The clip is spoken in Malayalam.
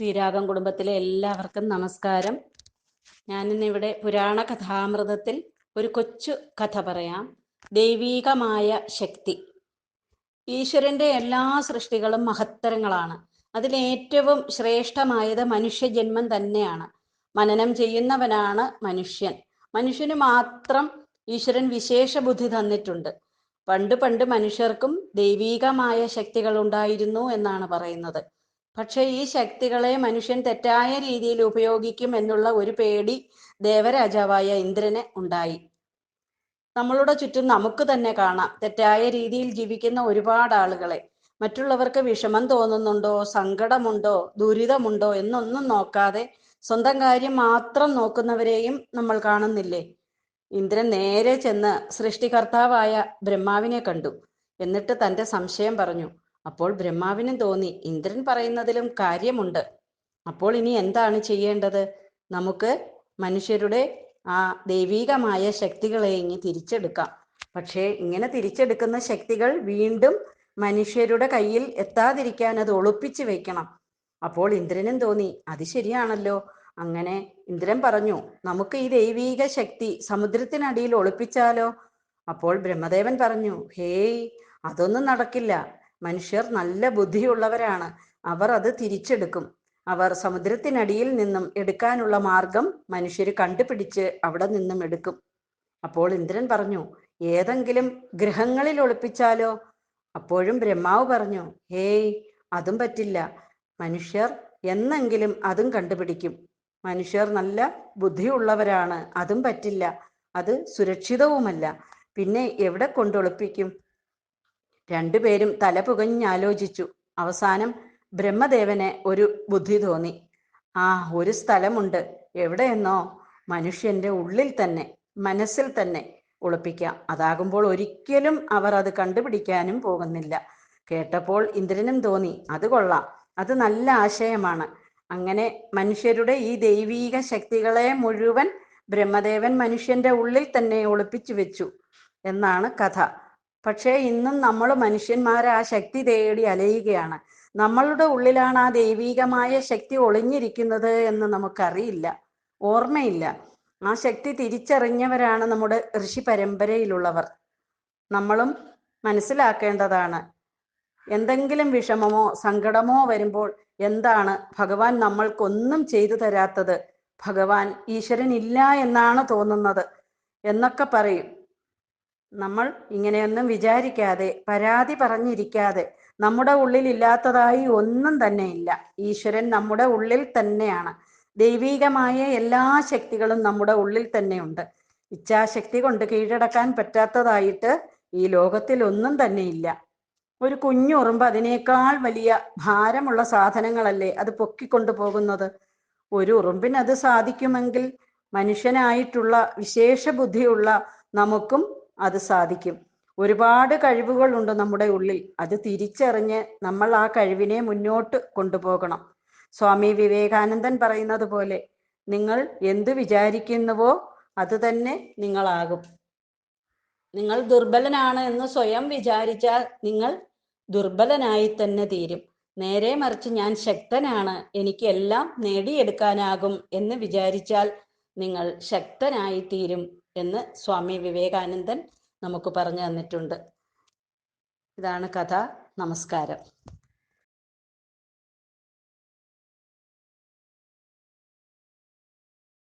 ശ്രീരാഗം കുടുംബത്തിലെ എല്ലാവർക്കും നമസ്കാരം. ഞാനിന്നിവിടെ പുരാണ കഥാമൃതത്തിൽ ഒരു കൊച്ചു കഥ പറയാം. ദൈവീകമായ ശക്തി. ഈശ്വരന്റെ എല്ലാ സൃഷ്ടികളും മഹത്തരങ്ങളാണ്. അതിലേറ്റവും ശ്രേഷ്ഠമായത് മനുഷ്യജന്മം തന്നെയാണ്. മനനം ചെയ്യുന്നവനാണ് മനുഷ്യൻ. മനുഷ്യന് മാത്രം ഈശ്വരൻ വിശേഷ ബുദ്ധി തന്നിട്ടുണ്ട്. പണ്ട് പണ്ട് മനുഷ്യർക്കും ദൈവീകമായ ശക്തികൾ ഉണ്ടായിരുന്നു എന്നാണ് പറയുന്നത്. പക്ഷെ ഈ ശക്തികളെ മനുഷ്യൻ തെറ്റായ രീതിയിൽ ഉപയോഗിക്കും എന്നുള്ള ഒരു പേടി ദേവരാജാവായ ഇന്ദ്രന് ഉണ്ടായി. നമ്മളുടെ ചുറ്റും നമുക്ക് തന്നെ കാണാം. തെറ്റായ രീതിയിൽ ജീവിക്കുന്ന ഒരുപാട് ആളുകളെ. മറ്റുള്ളവർക്ക് വിഷമം തോന്നുന്നുണ്ടോ? സങ്കടമുണ്ടോ? ദുരിതമുണ്ടോ? എന്നൊന്നും നോക്കാതെ സ്വന്തം കാര്യം മാത്രം നോക്കുന്നവരെയും നമ്മൾ കാണുന്നില്ലേ? ഇന്ദ്രൻ നേരെ ചെന്ന് സൃഷ്ടികർത്താവായ ബ്രഹ്മാവിനെ കണ്ടു. എന്നിട്ട് തന്റെ സംശയം പറഞ്ഞു. അപ്പോൾ ബ്രഹ്മാവിനും തോന്നി ഇന്ദ്രൻ പറയുന്നതിലും കാര്യമുണ്ട്. അപ്പോൾ ഇനി എന്താണ് ചെയ്യേണ്ടത്? നമുക്ക് മനുഷ്യരുടെ ആ ദൈവീകമായ ശക്തികളെ ഇനി തിരിച്ചെടുക്കാം. പക്ഷേ ഇങ്ങനെ തിരിച്ചെടുക്കുന്ന ശക്തികൾ വീണ്ടും മനുഷ്യരുടെ കയ്യിൽ എത്താതിരിക്കാൻ അത് ഒളിപ്പിച്ചു വെക്കണം. അപ്പോൾ ഇന്ദ്രനും തോന്നി അത് ശരിയാണല്ലോ. അങ്ങനെ ഇന്ദ്രൻ പറഞ്ഞു നമുക്ക് ഈ ദൈവീക ശക്തി സമുദ്രത്തിനടിയിൽ ഒളിപ്പിച്ചാലോ? അപ്പോൾ ബ്രഹ്മദേവൻ പറഞ്ഞു ഹേയ് അതൊന്നും നടക്കില്ല. മനുഷ്യർ നല്ല ബുദ്ധിയുള്ളവരാണ്. അവർ അത് തിരിച്ചെടുക്കും. അവർ സമുദ്രത്തിനടിയിൽ നിന്നും എടുക്കാനുള്ള മാർഗം മനുഷ്യർ കണ്ടുപിടിച്ച് അവിടെ നിന്നും എടുക്കും. അപ്പോൾ ഇന്ദ്രൻ പറഞ്ഞു ഏതെങ്കിലും ഗ്രഹങ്ങളിൽ ഒളിപ്പിച്ചാലോ? അപ്പോഴും ബ്രഹ്മാവ് പറഞ്ഞു ഹേയ് അതും പറ്റില്ല. മനുഷ്യർ എന്നെങ്കിലും അതും കണ്ടുപിടിക്കും. മനുഷ്യർ നല്ല ബുദ്ധിയുള്ളവരാണ് അതും പറ്റില്ല. അത് സുരക്ഷിതവുമല്ല. പിന്നെ എവിടെ കൊണ്ടൊളിപ്പിക്കും രണ്ടുപേരും തല പുകഞ്ഞാലോചിച്ചു അവസാനം ബ്രഹ്മദേവന് ഒരു ബുദ്ധി തോന്നി. ആ ഒരു സ്ഥലമുണ്ട്. എവിടെയെന്നോ? മനുഷ്യന്റെ ഉള്ളിൽ തന്നെ മനസ്സിൽ തന്നെ ഒളിപ്പിക്കാം അതാകുമ്പോൾ ഒരിക്കലും അവർ അത് കണ്ടുപിടിക്കാനും പോകുന്നില്ല. കേട്ടപ്പോൾ ഇന്ദ്രനും തോന്നി അത് കൊള്ളാം. അത് നല്ല ആശയമാണ്. അങ്ങനെ മനുഷ്യരുടെ ഈ ദൈവീക ശക്തികളെ മുഴുവൻ ബ്രഹ്മദേവൻ മനുഷ്യന്റെ ഉള്ളിൽ തന്നെ ഒളിപ്പിച്ചു വെച്ചു എന്നാണ് കഥ. പക്ഷേ ഇന്നും നമ്മൾ മനുഷ്യന്മാർ ആ ശക്തി തേടി അലയുകയാണ്. നമ്മളുടെ ഉള്ളിലാണ് ആ ദൈവീകമായ ശക്തി ഒളിഞ്ഞിരിക്കുന്നത് എന്ന് നമുക്കറിയില്ല. ഓർമ്മയില്ല. ആ ശക്തി തിരിച്ചറിഞ്ഞവരാണ് നമ്മുടെ ഋഷി പരമ്പരയിലുള്ളവർ. നമ്മളും മനസ്സിലാക്കേണ്ടതാണ്. എന്തെങ്കിലും വിഷമമോ സങ്കടമോ വരുമ്പോൾ എന്താണ് ഭഗവാൻ നമ്മൾക്കൊന്നും ചെയ്തു തരാത്തത്? ഭഗവാൻ ഈശ്വരൻ ഇല്ല എന്നാണ് തോന്നുന്നത്. എന്നൊക്കെ പറയും. നമ്മൾ ഇങ്ങനെയൊന്നും വിചാരിക്കാതെ പരാതി പറഞ്ഞിരിക്കാതെ നമ്മുടെ ഉള്ളിൽ ഇല്ലാത്തതായി ഒന്നും തന്നെ ഇല്ല. ഈശ്വരൻ നമ്മുടെ ഉള്ളിൽ തന്നെയാണ്. ദൈവീകമായ എല്ലാ ശക്തികളും നമ്മുടെ ഉള്ളിൽ തന്നെയുണ്ട് ഇച്ഛാശക്തി കൊണ്ട് കീഴടക്കാൻ പറ്റാത്തതായിട്ട് ഈ ലോകത്തിൽ ഒന്നും തന്നെ ഇല്ല. ഒരു കുഞ്ഞുറുമ്പ് അതിനേക്കാൾ വലിയ ഭാരമുള്ള സാധനങ്ങളല്ലേ അത് പൊക്കിക്കൊണ്ടു പോകുന്നത്? ഒരു ഉറുമ്പിന് അത് സാധിക്കുമെങ്കിൽ മനുഷ്യനായിട്ടുള്ള വിശേഷ ബുദ്ധിയുള്ള നമുക്കും അത് സാധിക്കും. ഒരുപാട് കഴിവുകളുണ്ട് നമ്മുടെ ഉള്ളിൽ. അത് തിരിച്ചറിഞ്ഞ് നമ്മൾ ആ കഴിവിനെ മുന്നോട്ട് കൊണ്ടുപോകണം. സ്വാമി വിവേകാനന്ദൻ പറയുന്നത് പോലെ നിങ്ങൾ എന്ത് വിചാരിക്കുന്നുവോ അത് തന്നെ നിങ്ങളാകും. നിങ്ങൾ ദുർബലനാണ് എന്ന് സ്വയം വിചാരിച്ചാൽ നിങ്ങൾ ദുർബലനായി തന്നെ തീരും. നേരെ മറിച്ച് ഞാൻ ശക്തനാണ് എനിക്ക് എല്ലാം നേടിയെടുക്കാനാകും എന്ന് വിചാരിച്ചാൽ നിങ്ങൾ ശക്തനായി തീരും. എന്ന് സ്വാമി വിവേകാനന്ദൻ നമുക്ക് പറഞ്ഞു തന്നിട്ടുണ്ട്. ഇതാണ് കഥ. നമസ്കാരം.